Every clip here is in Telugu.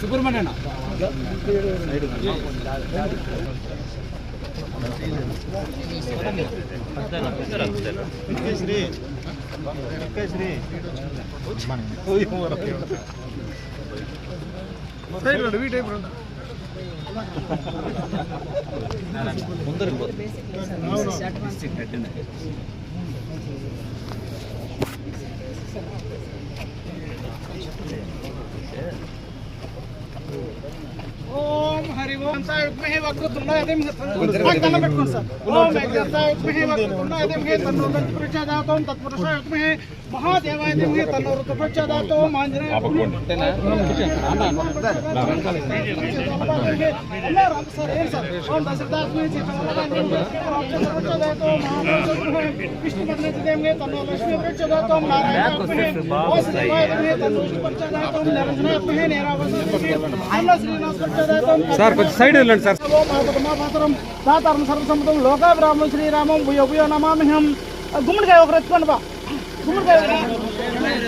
సుబ్రహ్మణ్యన ఓం హరి ఓం సాయుగ్మహే ಮುಂದೆ ಗ್ರಂಥ ವಿಜ್ಞೇಯವಾಗಲು ತುಂಬ ಅದೇ ವಾಗ್ದಾನ ಪೆట్టుಕೊಂಡು ಸರ್ ಓಂ ಗ್ರಂಥ ವಿಜ್ಞೇಯವಾಗಲು ತುಂಬ ಅದೇ ತನ್ನ ವೃತ್ತಿ ಪರಿಚಯದಾತೋ ತತ್ಪುರುಷ ವಿಜ್ಞೇಯ ಮಹಾದೇವಾಯ ನಿಮಗೆ ತನ್ನ ವೃತ್ತಿ ಪರಿಚಯದಾತೋ ಮಾಂಜನೇಯ ಸರ್ ಏನು ಸರ್ ಓಂ ದಶರಥಾತ್ಮೇ ಪರಿಚಯದಾತೋ ವಿಷ್ಣು ಪತ್ನಿಗೆ ತನ್ನ ಲಕ್ಷ್ಮೀ ಪರಿಚಯದಾತೋ ನಾರಾಯಣ ಪರಿಚಯದಾತೋ ನಿರಂಜನ ನೇರಾವತಿ ಅನ್ನ ಶ್ರೀನಿವಾಸ ಪರಿಚಯದಾತೋ ಸರ್ సైడ్ వెళ్ళండి సార్. మాతరం దాతారం సర్వసమ్మతం లోకాభిరామం శ్రీరామం భూయ భూయ నమామిహం గుమ్మడికాయ ఒకరు ఎత్తుకోండి బా. గుమ్మడికాయ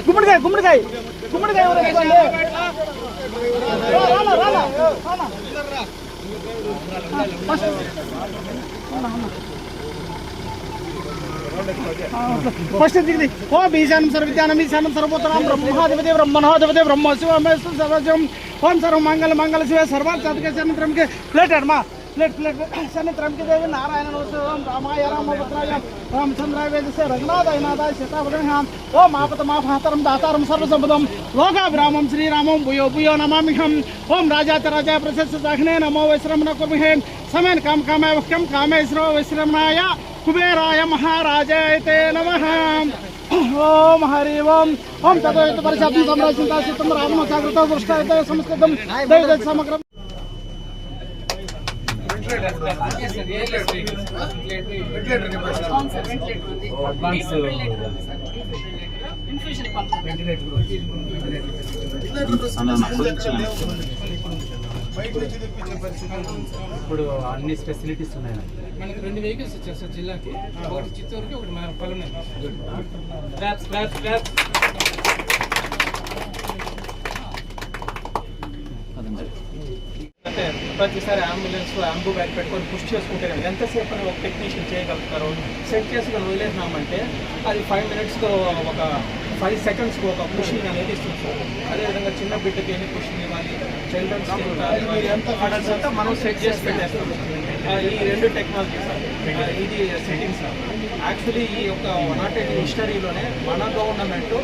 గుమ్మడికాయ గుమ్మడికాయ. గుమ్మడికాయ ఒకరు ఎత్తుకోండి. రా, రానా, రానా, రానా. ఫస్ట్. ఫస్ట్ దిగింది. ఓ బీజానం సర్వజ్ఞానం ఈశానం సర్వోత్తరం బ్రహ్మాధిపతి బ్రహ్మణాధిపతి బ్రహ్మ శివమేశ్వర సర్వజం ఓం సర్వ మంగళ మంగళ శివ. సర్వార్థ సాధిక శనిత్రంకి ప్లేట్ అమ్మా. ప్లేట్ ప్లేట్ సన్నిత్రంకి దేవి నారాయణ ఓం రామాయ రామభద్రాయ రామచంద్రాయ వేదస్య రఘునాథాయ నాథాయ సీతాభద్రం ఓం ఆపత మాఫాతరం దాతారం సర్వసంపదం. లోకాభిరామం శ్రీరామం. భూయో భూయో నమామిహం. ఓం రాజాత రాజా ప్రశస్త దాహినే నమో వైశ్రమణ కుర్మిహే సమేన్ కామ కామాయ వక్యం కామేశ్వర వైశ్రమణాయ. కుబేరాయ మహారాజాయ తే నమః ఓం హరి ఓం ఓం తదోయత పరిశాబ్దం సంరాశిత సిద్ధం రాగమ సాగరత వృష్టాయత సంస్కృతం దైవ సమగ్రం ఇప్పుడు అన్ని ఫెసిలిటీస్ ఉన్నాయి మనకి రెండు వెహికల్స్ వచ్చాయి సార్ జిల్లాకి. ఒకటి చిత్తూరుకి ఒకటి మన పల్లె క్లాప్స్ క్లాప్స్ క్లాప్స్ అంటే ప్రతిసారి అంబులెన్స్ అంబు బ్యాగ్ పెట్టుకొని పుష్ చేసుకుంటే ఎంతసేపు అని ఒక టెక్నీషియన్ చేయగలుగుతారు? సెట్ చేసి కనుక వదిలేసినామంటే అది ఫైవ్ మినిట్స్లో ఒక ఫైవ్ సెకండ్స్కి ఒక పుషింగ్ అనేది ఇస్తుంది. సార్ అదేవిధంగా చిన్న బిడ్డకి ఎన్ని పుషింగ్ ఇవ్వాలి? చిల్డ్రన్స్ ఎంత? ఆర్డర్స్ అంతా మనం సెట్ చేసి పెట్టేస్తాం. సార్. ఈ రెండు టెక్నాలజీ సార్. ఇది సెట్టింగ్ సార్. యాక్చువల్లీ ఈ యొక్క నాట్ ఎయిట్ హిస్టరీలోనే మన గవర్నమెంట్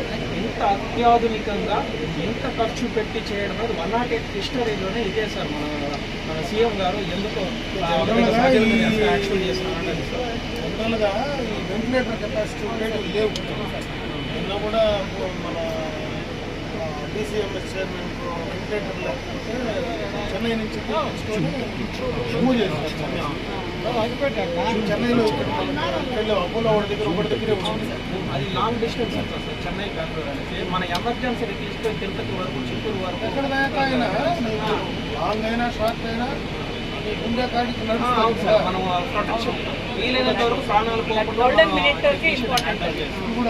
ఇంత అత్యాధునికంగా ఇంత ఖర్చు పెట్టి చేయడం అనేది వన్ నాట్ ఎయిట్ హిస్టరీలోనే ఇదే సార్ మన మన సీఎం గారు ఎందుకు యాక్చువల్ చేస్తున్నారు సార్ జనరల్గా ఈ వెంటిలేటర్ కెపాసిటీ లేవు. కూడా మన డీసీఎంఎస్ చైర్మన్ వెంటిలేటర్ లేకపోతే చెన్నై నుంచి మూవ్ చెన్నై చెన్నైలో అపోలో ఒకటి దగ్గర ఒకటి దగ్గరే అది long distance sir Chennai Bengaluru అనేది మన ఎమర్జెన్సీ తీసుకొని తిరుపతి వరకు చిత్తూరు వరకు ఎక్కడ దాకా అయినా లాంగ్ అయినా షార్ట్ అయినా మనం ప్రొటెక్షన్ వీలైనంత వరకు ప్రాణాలు పోకుండా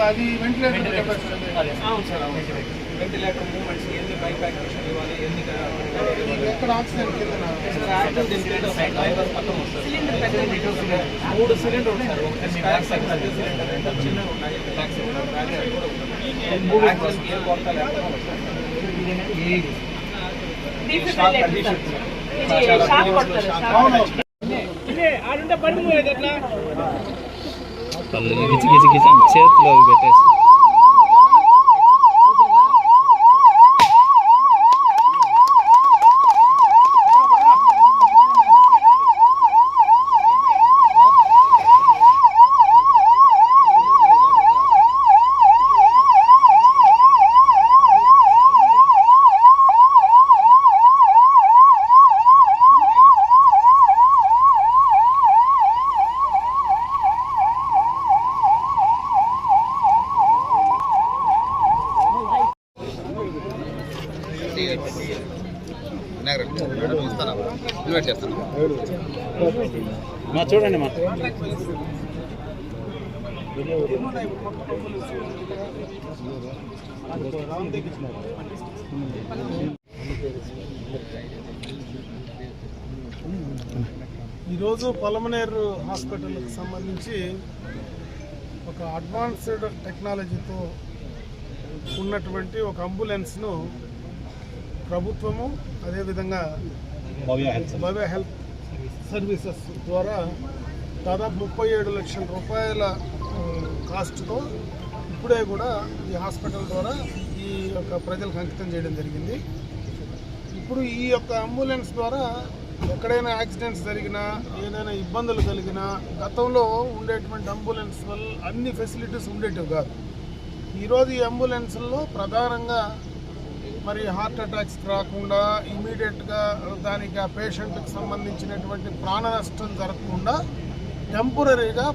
అది వెంటిలేటర్ అవును సార్ అవును వెంటిలేటర్ మూమెంట్స్ ఎన్ని ఇవ్వాలి ఎన్ని మూడు సిలిండర్ ఉన్నాయి. కూడా ఉంది యాక్సిజన్ ఏ పెట్టేసి మా చూడండి మా. ఈరోజు పలమనేరు హాస్పిటల్కి సంబంధించి ఒక అడ్వాన్స్డ్ టెక్నాలజీతో ఉన్నటువంటి ఒక అంబులెన్స్ను ప్రభుత్వము అదేవిధంగా భవ్య హెల్త్ సర్వీసెస్. ద్వారా దాదాపు ముప్పై ఏడు లక్షల రూపాయల కాస్ట్తో ఇప్పుడే కూడా ఈ హాస్పిటల్ ద్వారా ఈ యొక్క ప్రజలకు అంకితం చేయడం జరిగింది. ఇప్పుడు ఈ యొక్క అంబులెన్స్ ద్వారా ఎక్కడైనా యాక్సిడెంట్స్ జరిగినా ఏదైనా ఇబ్బందులు కలిగినా గతంలో ఉండేటువంటి అంబులెన్స్ వల్ల అన్ని ఫెసిలిటీస్ ఉండేటివి కాదు. ఈరోజు ఈ అంబులెన్స్లో ప్రధానంగా మరి హార్ట్ అటాక్స్ రాకుండా ఇమీడియట్గా దానికి ఆ పేషెంట్కి సంబంధించినటువంటి ప్రాణ నష్టం జరగకుండా టెంపరీగా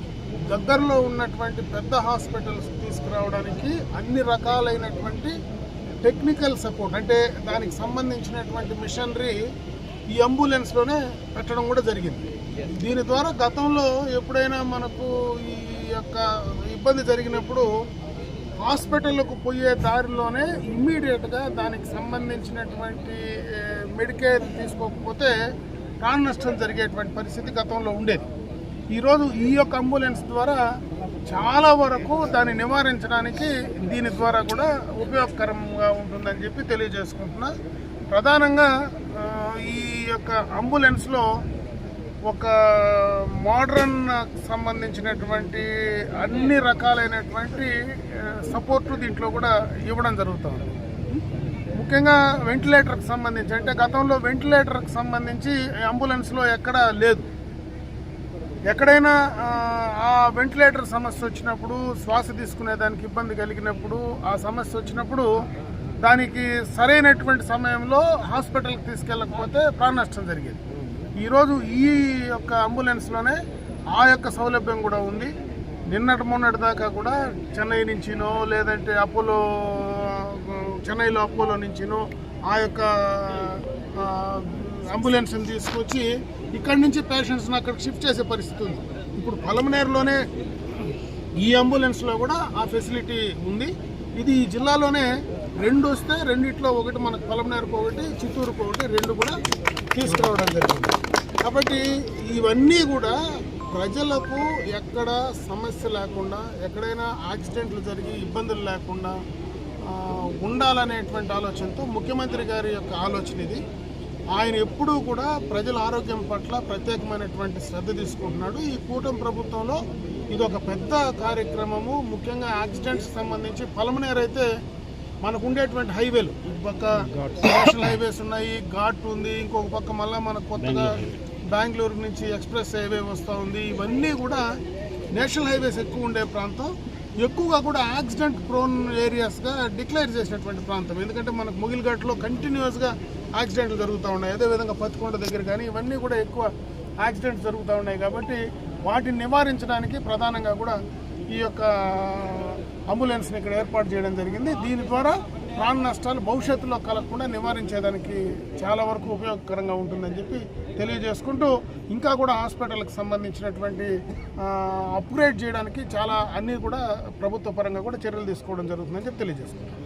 దగ్గరలో ఉన్నటువంటి పెద్ద హాస్పిటల్స్ తీసుకురావడానికి అన్ని రకాలైనటువంటి టెక్నికల్ సపోర్ట్ అంటే దానికి సంబంధించినటువంటి మిషనరీ ఈ అంబులెన్స్లోనే పెట్టడం కూడా జరిగింది. దీని ద్వారా గతంలో ఎప్పుడైనా మనకు ఈ యొక్క ఇబ్బంది జరిగినప్పుడు హాస్పిటల్కు పోయే దారిలోనే ఇమ్మీడియట్గా దానికి సంబంధించినటువంటి మెడికేర్ తీసుకోకపోతే ప్రాణ నష్టం జరిగేటువంటి పరిస్థితి గతంలో ఉండేది. ఈరోజు ఈ యొక్క అంబులెన్స్ ద్వారా చాలా వరకు దాన్ని నివారించడానికి దీని ద్వారా కూడా ఉపయోగకరంగా ఉంటుందని చెప్పి తెలియజేసుకుంటున్నా. ప్రధానంగా ఈ యొక్క అంబులెన్స్లో ఒక మోడర్న్ సంబంధించినటువంటి అన్ని రకాలైనటువంటి సపోర్టు దీంట్లో కూడా ఇవ్వడం జరుగుతుంది ముఖ్యంగా వెంటిలేటర్కి సంబంధించి అంటే గతంలో వెంటిలేటర్కి సంబంధించి అంబులెన్స్లో ఎక్కడా లేదు. ఎక్కడైనా ఆ, ఆ వెంటిలేటర్ సమస్య వచ్చినప్పుడు శ్వాస తీసుకునే దానికి ఇబ్బంది కలిగినప్పుడు ఆ సమస్య వచ్చినప్పుడు దానికి సరైనటువంటి సమయంలో హాస్పిటల్కి తీసుకెళ్ళకపోతే ప్రాణ నష్టం జరిగేది. ఈరోజు ఈ యొక్క అంబులెన్స్లోనే ఆ యొక్క సౌలభ్యం కూడా ఉంది. నిన్నటి మొన్నటి దాకా కూడా చెన్నై నుంచినో లేదంటే అపోలో చెన్నైలో అపోలో నుంచినో ఆ యొక్క అంబులెన్స్ని తీసుకొచ్చి ఇక్కడి నుంచి పేషెంట్స్ని అక్కడికి షిఫ్ట్ చేసే పరిస్థితి ఉంది. ఇప్పుడు పలమనేరులోనే ఈ అంబులెన్స్లో కూడా ఆ ఫెసిలిటీ ఉంది. ఇది ఈ జిల్లాలోనే రెండు వస్తే రెండిట్లో ఒకటి మనకు పలమనేరుకు ఒకటి చిత్తూరుకు ఒకటి రెండు కూడా తీసుకురావడం జరిగింది. కాబట్టి ఇవన్నీ కూడా ప్రజలకు ఎక్కడ సమస్య లేకుండా ఎక్కడైనా యాక్సిడెంట్లు జరిగి ఇబ్బందులు లేకుండా ఉండాలనేటువంటి ఆలోచనతో ముఖ్యమంత్రి గారి యొక్క ఆలోచన ఇది. ఆయన ఎప్పుడూ కూడా ప్రజల ఆరోగ్యం పట్ల ప్రత్యేకమైనటువంటి శ్రద్ధ తీసుకుంటున్నాడు. ఈ కూటమి ప్రభుత్వంలో ఇది ఒక పెద్ద కార్యక్రమము. ముఖ్యంగా యాక్సిడెంట్స్ సంబంధించి పలమనేరు అయితే మనకు ఉండేటువంటి హైవేలు. ఇటు పక్క నేషనల్ హైవేస్ ఉన్నాయి ఘాట్ ఉంది ఇంకొక పక్క మళ్ళీ మనకు కొత్తగా బెంగళూరు నుంచి ఎక్స్ప్రెస్ హైవే వస్తూ ఉంది. ఇవన్నీ కూడా నేషనల్ హైవేస్ ఎక్కువ ఉండే ప్రాంతం. ఎక్కువగా కూడా యాక్సిడెంట్ ప్రోన్ ఏరియాస్గా డిక్లేర్ చేసినటువంటి ప్రాంతం. ఎందుకంటే మనకు ముగిల్ఘాట్లో కంటిన్యూస్గా యాక్సిడెంట్లు జరుగుతూ ఉన్నాయి. అదేవిధంగా పత్తికొండ దగ్గర కానీ ఇవన్నీ కూడా ఎక్కువ యాక్సిడెంట్స్ జరుగుతూ ఉన్నాయి కాబట్టి వాటిని నివారించడానికి ప్రధానంగా కూడా ఈ యొక్క అంబులెన్స్ని ఇక్కడ ఏర్పాటు చేయడం జరిగింది. దీని ద్వారా ప్రాణ నష్టాలు భవిష్యత్తులో కలగకుండా నివారించేదానికి చాలా వరకు ఉపయోగకరంగా ఉంటుందని చెప్పి తెలియజేసుకుంటూ ఇంకా కూడా హాస్పిటల్కి సంబంధించినటువంటి అప్గ్రేడ్ చేయడానికి చాలా అన్నీ కూడా ప్రభుత్వ పరంగా కూడా చర్యలు తీసుకోవడం జరుగుతుందని చెప్పి తెలియజేసుకుంటాం